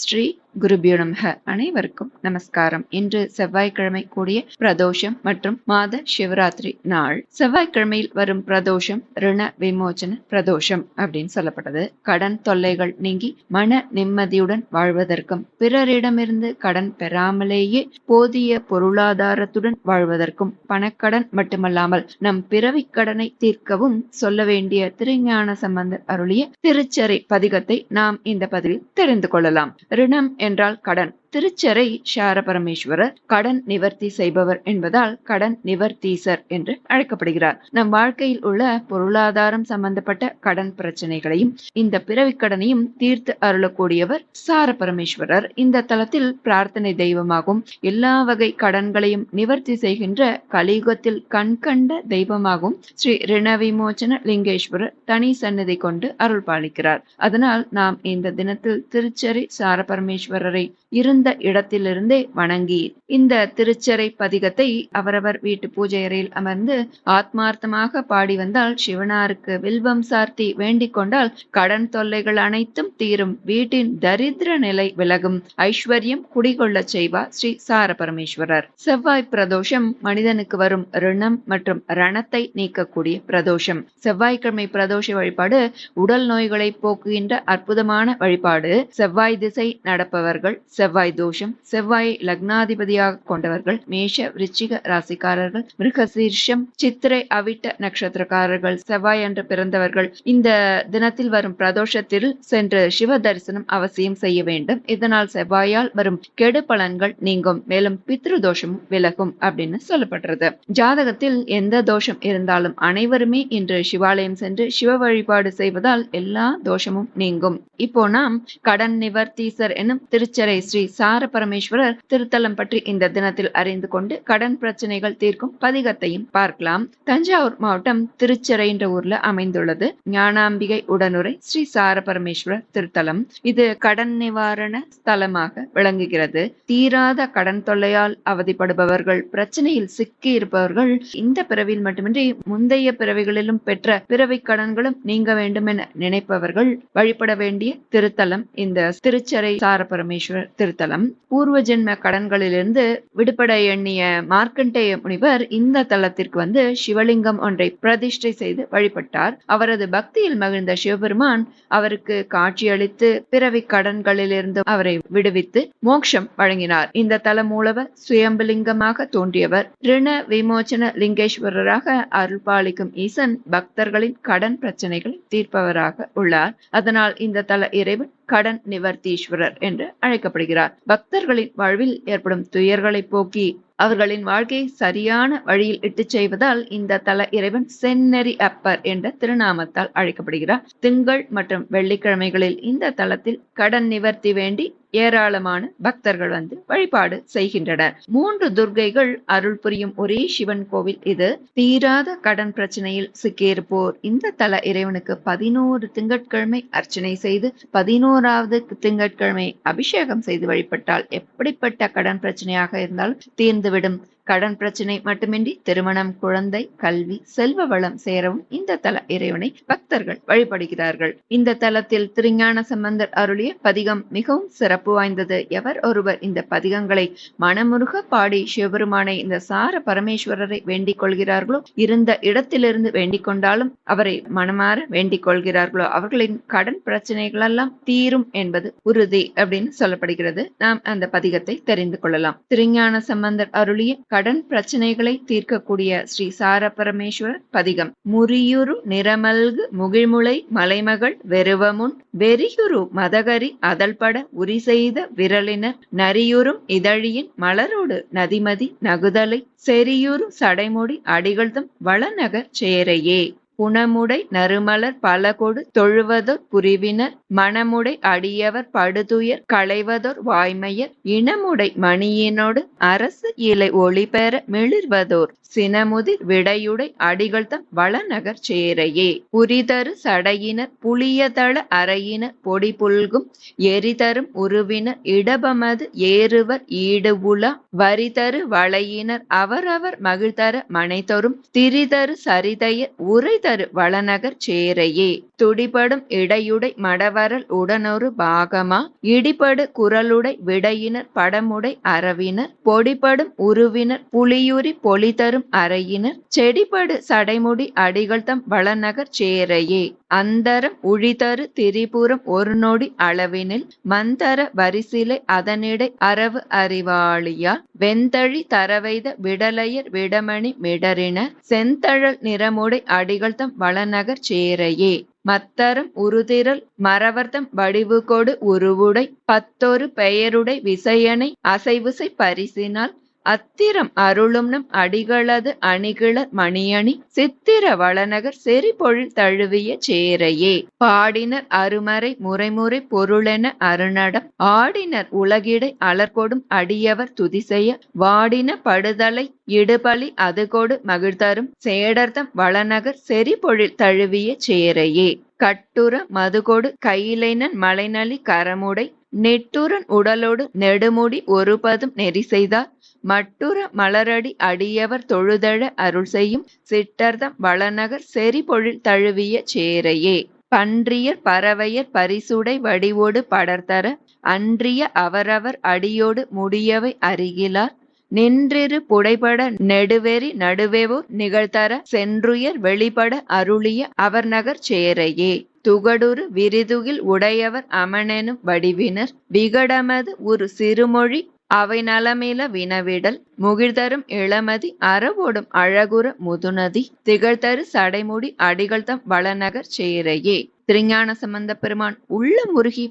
ஸ்ரீ குருபியோ நமக அனைவருக்கும் நமஸ்காரம். இன்று செவ்வாய்க்கிழமை கூடிய பிரதோஷம் மற்றும் மாத சிவராத்திரி நாள். செவ்வாய்க்கிழமையில் வரும் பிரதோஷம் ரிண விமோச்சன பிரதோஷம் அப்படின்னு சொல்லப்பட்டது. கடன் தொல்லைகள் நீங்கி மன நிம்மதியுடன் வாழ்வதற்கும் பிறரிடமிருந்து கடன் பெறாமலேயே போதிய பொருளாதாரத்துடன் வாழ்வதற்கும் பணக்கடன் மட்டுமல்லாமல் நம் பிறவி கடனை தீர்க்கவும் சொல்ல வேண்டிய திருஞான சம்பந்தர் அருளிய திருச்சரை பதிகத்தை நாம் இந்த பதிவில் தெரிந்து கொள்ளலாம். ரிணம் என்றால் கடன். திருச்சரை சாரபரமேஸ்வரர் கடன் நிவர்த்தி செய்பவர் என்பதால் கடன் நிவர்த்தீசர் என்று அழைக்கப்படுகிறார். நம் வாழ்க்கையில் உள்ள பொருளாதாரம் சம்பந்தப்பட்ட கடன் பிரச்சனைகளையும் இந்த பிறவிக்கடனையும் தீர்த்து அருளக்கூடியவர் சார பரமேஸ்வரர் இந்த தலத்தில் பிரார்த்தனை தெய்வமாகும் எல்லா வகை கடன்களையும் நிவர்த்தி செய்கின்ற கலியுகத்தில் கண்கண்ட தெய்வமாகும் ஸ்ரீ ரிணவிமோச்சன லிங்கேஸ்வரர் தனி சன்னதி கொண்டு அருள் பாலிக்கிறார் அதனால் நாம் இந்த தினத்தில் திருச்சரி சார பரமேஸ்வரரை இருந்த இடத்திலிருந்தே வணங்கி இந்த திருச்சரை பதிகத்தை அவரவர் வீட்டு பூஜை அறையில் அமர்ந்து ஆத்மார்த்தமாக பாடி வந்தால் சிவனாருக்கு வில்வம் சார்த்தி வேண்டிக் கொண்டால் கடன் தொல்லைகள் அனைத்தும் தீரும். வீட்டின் தரித்திர நிலை விலகும். ஐஸ்வர்யம் குடிகொள்ளச் செய்வார் ஸ்ரீ சார பரமேஸ்வரர். செவ்வாய் பிரதோஷம் மனிதனுக்கு வரும் ரிணம் மற்றும் ரணத்தை நீக்கக்கூடிய பிரதோஷம். செவ்வாய்க்கிழமை பிரதோஷ வழிபாடு உடல் நோய்களை போக்குகின்ற அற்புதமான வழிபாடு. செவ்வாய் திசை நடப்பவர்கள் செவ்வாய் தோஷம் செவ்வாய் லக்னாதிபதியாக கொண்டவர்கள் மேஷ விருச்சிக ராசிக்காரர்கள் மிருகசீர்ஷம் சித்திரை அவிட்ட நட்சத்திரக்காரர்கள் செவ்வாய் என்று பிறந்தவர்கள் இந்த தினத்தில் வரும் பிரதோஷத்தில் சென்று சிவ தரிசனம் அவசியம் செய்ய வேண்டும். இதனால் செவ்வாயால் வரும் கெடு பலன்கள் நீங்கும். மேலும் பித்ரு தோஷமும் விலகும் அப்படின்னு சொல்லப்படுறது. ஜாதகத்தில் எந்த தோஷம் இருந்தாலும் அனைவருமே இன்று சிவாலயம் சென்று சிவ வழிபாடு செய்வதால் எல்லா தோஷமும் நீங்கும். இப்போ நாம் கடன் நிவர்த்தீசர் எனும் திருச்சரை ஸ்ரீ சார பரமேஸ்வரர் திருத்தலம் பற்றி இந்த தினத்தில் அறிந்து கொண்டு கடன் பிரச்சனைகள் தீர்க்கும் பதிகத்தையும் பார்க்கலாம். தஞ்சாவூர் மாவட்டம் திருச்சரை என்ற ஊர்ல அமைந்துள்ளது. ஞானாம்பிகை உடனுரை ஸ்ரீ சார பரமேஸ்வரர் திருத்தலம். இது கடன் நிவாரண ஸ்தலமாக விளங்குகிறது. தீராத கடன் தொல்லையால் அவதிப்படுபவர்கள் பிரச்சனையில் சிக்கி இருப்பவர்கள் இந்த பிறவியில் மட்டுமின்றி முந்தைய பிறவிகளிலும் பெற்ற பிறவி கடன்களும் நீங்க வேண்டும் என நினைப்பவர்கள் வழிபட வேண்டிய திருத்தலம். இந்த திருச்சரை சார பரமேஸ்வரர் திருத்தலம். பூர்வ ஜென்ம கடன்களிலிருந்து விடுபட எண்ணிய மார்க்கண்டேய முனிவர் இந்த தலத்திற்கு வந்து சிவலிங்கம் ஒன்றை பிரதிஷ்டை செய்து வழிபட்டார். அவரது பக்தியில் மகிழ்ந்த சிவபெருமான் அவருக்கு காட்சியளித்து பிறவி கடன்களிலிருந்து அவரை விடுவித்து மோட்சம் வழங்கினார். இந்த தல மூலவர் சுயம்புலிங்கமாக தோன்றியவர். ரிண விமோச்சன லிங்கேஸ்வரராக அருள்பாலிக்கும் ஈசன் பக்தர்களின் கடன் பிரச்சனைகளை தீர்ப்பவராக உள்ளார். அதனால் இந்த தல இறைவன் கடன் நிவர்த்தீஸ்வரர் என்று அழைக்கப்படுகிறார். பக்தர்களின் வாழ்வில் ஏற்படும் துயர்களை போக்கி அவர்களின் வாழ்க்கையை சரியான வழியில் இட்டுச் செய்வதால் இந்த தல இறைவன் செந்நெறி அப்பர் என்ற திருநாமத்தால் அழைக்கப்படுகிறார். திங்கள் மற்றும் வெள்ளிக்கிழமைகளில் இந்த தலத்தில் கடன் நிவர்த்தி வேண்டி ஏராளமான பக்தர்கள் வந்து வழிபாடு செய்கின்றனர். மூன்று துர்கைகள் அருள் புரியும் ஒரே சிவன் கோவில் இது. தீராத கடன் பிரச்சனையில் சிக்கியிருப்போர் இந்த தல இறைவனுக்கு பதினோரு திங்கட்கிழமை அர்ச்சனை செய்து பதினோராவது திங்கட்கிழமை அபிஷேகம் செய்து வழிபட்டால் எப்படிப்பட்ட கடன் பிரச்சனையாக இருந்தாலும் தீர்ந்துவிடும் கடன் பிரச்சனை மட்டுமின்றி திருமணம் குழந்தை கல்வி செல்வ வளம் சேரவும் இந்த தல இறைவனை பக்தர்கள் வழிபடுகிறார்கள். இந்த தலத்தில் திருஞான சம்பந்தர் அருளிய பதிகம் மிகவும் சிறப்பு வாய்ந்தது. எவர் ஒருவர் இந்த பதிகங்களை மனமுருக பாடி சிவபெருமானை இந்த சார பரமேஸ்வரரை வேண்டிக் கொள்கிறார்களோ இருந்த இடத்திலிருந்து வேண்டிக் கொண்டாலும் அவரை மனமாற வேண்டிக் கொள்கிறார்களோ அவர்களின் கடன் பிரச்சனைகள் எல்லாம் தீரும் என்பது உறுதி அப்படின்னு சொல்லப்படுகிறது. நாம் அந்த பதிகத்தை தெரிந்து கொள்ளலாம். திருஞான சம்பந்தர் அருளிய கடன் பிரச்சனைகளை தீர்க்கக்கூடிய ஸ்ரீ சார பரமேஸ்வரர் பதிகம். முறியுரு நிறமல்கு முகிழ்முளை மலைமகள் வெறுவமுன் வெறியுரு மதகரி அதல்பட உரி செய்த விரலினர் நரியுறும் இதழியின் மலரோடு நதிமதி நகுதலை செரியுறு சடைமுடி அடிகள்தும் வளநகர் சேரையே. குணமுடை நறுமலர் பலகொடு தொழுவதோர் புரிவினர் மணமுடை அடியவர் படுதுயர் களைவதோர் வாய்மையர் இனமுடை மணியினோடு அரசு இலை ஒளிபெற மிளிர்வதோர் சினமுதிர் விடையுடை அடிகள்தம் வளநகர் சேரையே. புரிதரு சடையினர் புளியதள அறையினர் பொடி புல்கும் எரிதரும் உருவினர் இடபமது ஏறுவர் ஈடுவுலா வரிதரு வளையினர் அவரவர் மகிழ்தர மனைதொரும் திரிதரு சரிதையர் உரைதரு தரு வளநகர் சேரையே. துடிபடும் இடையுடை மடவரல் உடனொரு பாகமா. இடிபடு குரலுடை விடையினர் படமுடை அரவினர் பொடிபடும் உருவினர் புலியுரி பொலிதரும் அறையினர். செடிபடு சடைமுடி அடிகள் தம் வளநகர் சேரையே. அந்தரம் உழிதரு திரிபுரம் ஒரு நொடி அளவினில் மந்தர வரிசிலை அதனிடை அரவு அறிவாளியா? வெந்தழி தரவைத விடலையர் விடமணி மிடறின செந்தழல் நிறமுடை அடிகள் தம் வளநகர் சேரையே. மத்தரம் உருதிரல் மறவர்தம் வடிவு கொடு உருவுடை பத்தொரு பெயருடை விசையனை அசைவுசை பரிசினால் அத்திரம் அருளும்னும் அடிகளது அணிகிள மணியணி சித்திர வளநகர் செறிபொழில் தழுவிய சேரையே. பாடினர் அருமறை முறைமுறை பொருளென அருணடம் ஆடினர் உலகிடை அலர்கொடும் அடியவர் துதிசெய வாடின படுதலை இடுபலி அதுகொடு மகிழ்தரும் சேடர்தம் வளநகர் செறிபொழில் தழுவிய சேரையே. கட்டுர மதுகொடு கையிலைனன் மலைநலி கரமுடை நெட்டுரன் உடலோடு நெடுமுடி ஒருபதும் நெறி செய்தார். மட்டுர மலரடி அடியவர் தொழுதழ அருள் செய்யும் சிட்டர்தம் வளநகர் செறிபொழில் தழுவிய சேரையே. பன்றியர் பறவையர் பரிசுடை வடிவோடு படர்தர அன்றிய அவரவர் அடியோடு முடியவை அருகிலார். நின்றிரு புடைபட நெடுவெறி நடுவேவோ நிகழ்த்தர சென்றுயர் வெளிப்பட அருளிய அவர் நகர் சேரையே. துகடுரு விரிதுகில் உடையவர் அமனெனும் வடிவினர். விகடமது ஒரு சிறுமொழி அவை நலமில வினவிடல். முகிழ்தரும் இளமதி அறவோடும் அழகுற முதுநதி. திகழ்தரு சடைமுடி அடிகள்தம் வளநகர் சேரையே. திருஞான சம்பந்த பெருமான் உள்ள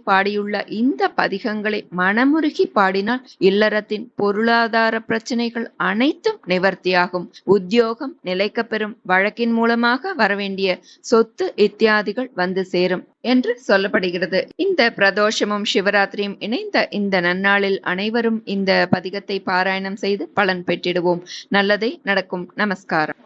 பாடியுள்ள இந்த பதிகங்களை மனமுருகி பாடினால் இல்லறத்தின் பொருளாதார பிரச்சனைகள் அனைத்தும் நிவர்த்தியாகும். உத்தியோகம் நிலைக்க பெறும் வழக்கின் மூலமாக வரவேண்டிய சொத்து இத்தியாதிகள் வந்து சேரும் என்று சொல்லப்படுகிறது. இந்த பிரதோஷமும் சிவராத்திரியும் இணைந்த இந்த நன்னாளில் அனைவரும் இந்த பதிகத்தை பாராயணம் செய்து பலன் பெற்றிடுவோம். நல்லதே நடக்கும். நமஸ்காரம்.